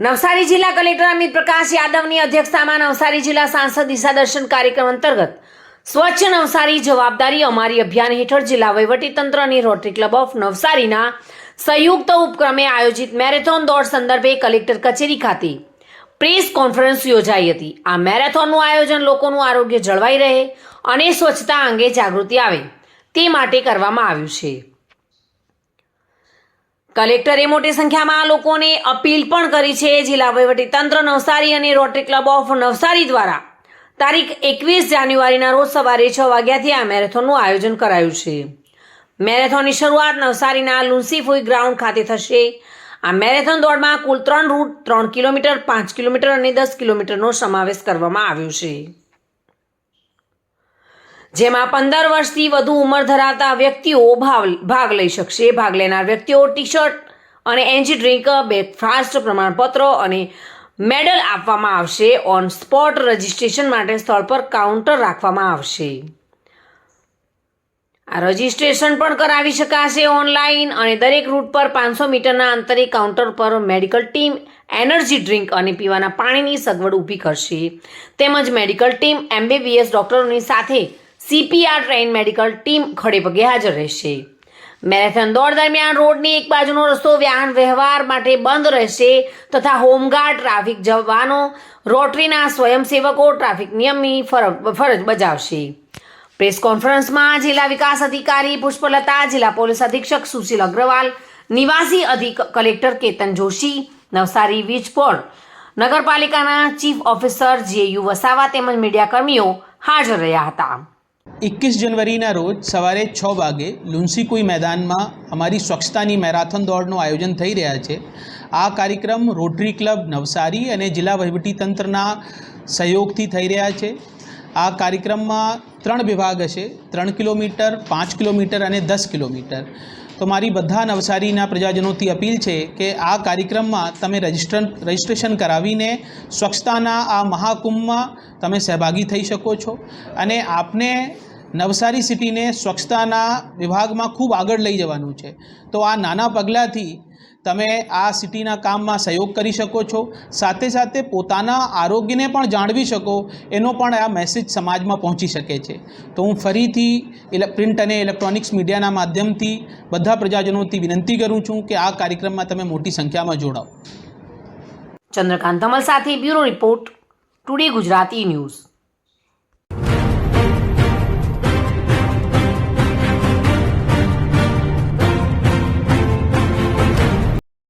નવસારી જિલ્લા કલેક્ટર અમિત પ્રકાશ યાદવની અધ્યક્ષતામાં નવસારી જિલ્લા સાંસદ દિશા દર્શન કાર્યક્રમ અંતર્ગત સ્વચ્છ નવસારી જવાબદારી અમારી અભિયાન હેઠળ જિલ્લા વહીવટીતંત્ર અને રોટરી ક્લબ ઓફ નવસારીના સંયુક્ત ઉપક્રમે આયોજિત મેરેથોન દોડ સંદર્ભે કલેક્ટર કચેરી ખાતે પ્રેસ કોન્ફરન્સ યોજાઈ હતી. આ મેરેથોનનું આયોજન લોકોનું આરોગ્ય જળવાઈ રહે અને સ્વચ્છતા અંગે જાગૃતિ આવે તે માટે કરવામાં આવ્યું છે. કલેક્ટરે મોટી સંખ્યામાં લોકોને અપીલ પણ કરી છે. જિલ્લા તંત્ર નવસારી અને રોટરી ક્લબ ઓફ નવસારી દ્વારા તારીખ એકવીસ જાન્યુઆરીના રોજ સવારે છ વાગ્યાથી આ મેરેથોનનું આયોજન કરાયું છે. મેરેથોનની શરૂઆત નવસારીના લુન્સીફોઈ ગ્રાઉન્ડ ખાતે થશે. આ મેરેથોન દોડમાં કુલ ત્રણ રૂટ ત્રણ કિલોમીટર, પાંચ કિલોમીટર અને દસ કિલોમીટરનો સમાવેશ કરવામાં આવ્યો છે. જેમાં પંદર વર્ષથી વધુ ઉંમર ધરાવતા વ્યક્તિઓ ભાવ ભાગ લઈ શકશે. ભાગ લેનાર વ્યક્તિઓ ટી શર્ટ અને એનજી ડ્રિંક બ્રેકફાસ્ટ પ્રમાણપત્રો અને મેડલ આપવામાં આવશે. ઓન સ્પોટ રજિસ્ટ્રેશન માટે સ્થળ પર કાઉન્ટર રાખવામાં આવશે. આ રજિસ્ટ્રેશન પણ કરાવી શકાશે ઓનલાઈન અને દરેક રૂટ પર પાંચસો મીટરના આંતરિક કાઉન્ટર પર મેડિકલ ટીમ એનર્જી ડ્રિંક અને પીવાના પાણીની સગવડ ઊભી કરશે. તેમજ મેડિકલ ટીમ એમબીબીએસ ડોક્ટરોની સાથે સીપીઆર ટ્રેન મેડિકલ ટીમ ખડેપગે હાજર રહેશે. મેરેથોન દોડ દરમિયાન રોડની એક બાજુનો રસ્તો વાહન વ્યવહાર માટે બંધ રહેશે તથા હોમગાર્ડ ટ્રાફિક જવાનો, રોટરીના સ્વયંસેવકો ટ્રાફિક નિયમની ફરજ બજાવશે. પ્રેસ કોન્ફરન્સમાં જિલ્લા વિકાસ અધિકારી પુષ્પલતા, જિલ્લા પોલીસ અધિક્ષક સુશીલ અગ્રવાલ, નિવાસી અધિક કલેક્ટર કેતન જોશી, નવસારી વીજ નગરપાલિકાના chief officer J U Vasava તેમજ મીડિયાકર્મીઓ હાજર રહ્યા હતા. એકવીસ જનવરીના રોજ સવારે છ વાગે લુન્સીકુઈ મેદાનમાં અમારી સ્વચ્છતાની મેરાથોન દોડનું આયોજન થઈ રહ્યા છે આ કાર્યક્રમ રોટરી ક્લબ નવસારી અને જિલ્લા વહીવટીતંત્રના સહયોગથી થઈ રહ્યા છે આ કાર્યક્રમમાં ત્રણ વિભાગ હશે. ત્રણ કિલોમીટર, પાંચ કિલોમીટર અને દસ કિલોમીટર. તો મારી બધા નવસારીના પ્રજાજનોથી અપીલ છે કે આ કાર્યક્રમમાં તમે રજિસ્ટર, રજિસ્ટ્રેશન કરાવીને સ્વચ્છતાના આ મહાકુંભમાં તમે સહભાગી થઈ શકો છો. અને આપને નવસારી સિટીને સ્વચ્છતાના વિભાગમાં ખૂબ આગળ લઈ જવાનું છે. તો આ નાના પગલાંથી તમે આ સિટીના કામમાં સહયોગ કરી શકો છો. સાથે સાથે પોતાના આરોગ્યને પણ જાળવી શકો, એનો પણ આ મેસેજ સમાજમાં પહોંચી શકે છે. તો હું ફરીથી ઇલે, પ્રિન્ટ અને ઇલેક્ટ્રોનિક્સ મીડિયાના માધ્યમથી બધા પ્રજાજનોથી વિનંતી કરું છું કે આ કાર્યક્રમમાં તમે મોટી સંખ્યામાં જોડાઓ. ચંદ્રકાંત ધમલ સાથે bureau report today Gujarati news.